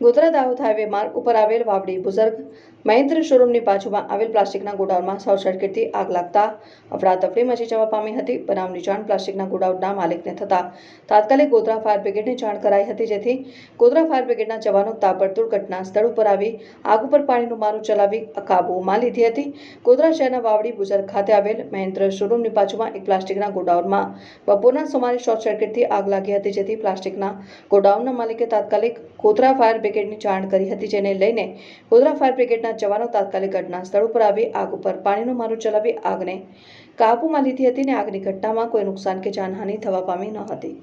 Godhra Dahod highway માર્ગ ઉપર આવેલ વાવડી બુઝર્ગ મહેન્દ્ર શોરૂમની બાજુમાં આવેલ પ્લાસ્ટિકના ગોડાઉનમાં શોર્ટ સર્કિટથી આગ લાગતા અફડાતફડી મચી જવા પામી હતી. બનાવની જાણ પ્લાસ્ટિકના ગોડાઉનના માલિકને થતા તાત્કાલિક ગોધરા ફાયર બ્રિગેડને જાણ કરાઈ હતી, જેથી ગોધરા ફાયર બ્રિગેડના જવાનો તાબડતોડ ઘટના સ્થળ ઉપર આવી, આગ ઉપર પાણીનું મારું ચલાવી કાબૂમાં લીધી હતી. ગોધરા શહેરના વાવડી બુઝર્ગ ખાતે આવેલ મહેન્દ્ર શોરૂમની બાજુમાં એક પ્લાસ્ટિકના ગોડાઉનમાં બપોરના સુમારે શોર્ટ સર્કિટથી આગ લાગી હતી, જેથી પ્લાસ્ટિકના ગોડાઉનના માલિકે તાત્કાલિક ગોધરા ફાયર બ્રિગેડની જાણ કરી હતી, જેને લઈને ગોધરા ફાયર બ્રિગેડના જવાનો તાત્કાલિક ઘટના સ્થળ ઉપર આવી, આગ ઉપર પાણીનો મારો ચલાવી, આગને કાબૂમાં લીધી હતી અને આગની ઘટનામાં કોઈ નુકસાન કે જાનહાનિ થવા પામી ન હતી.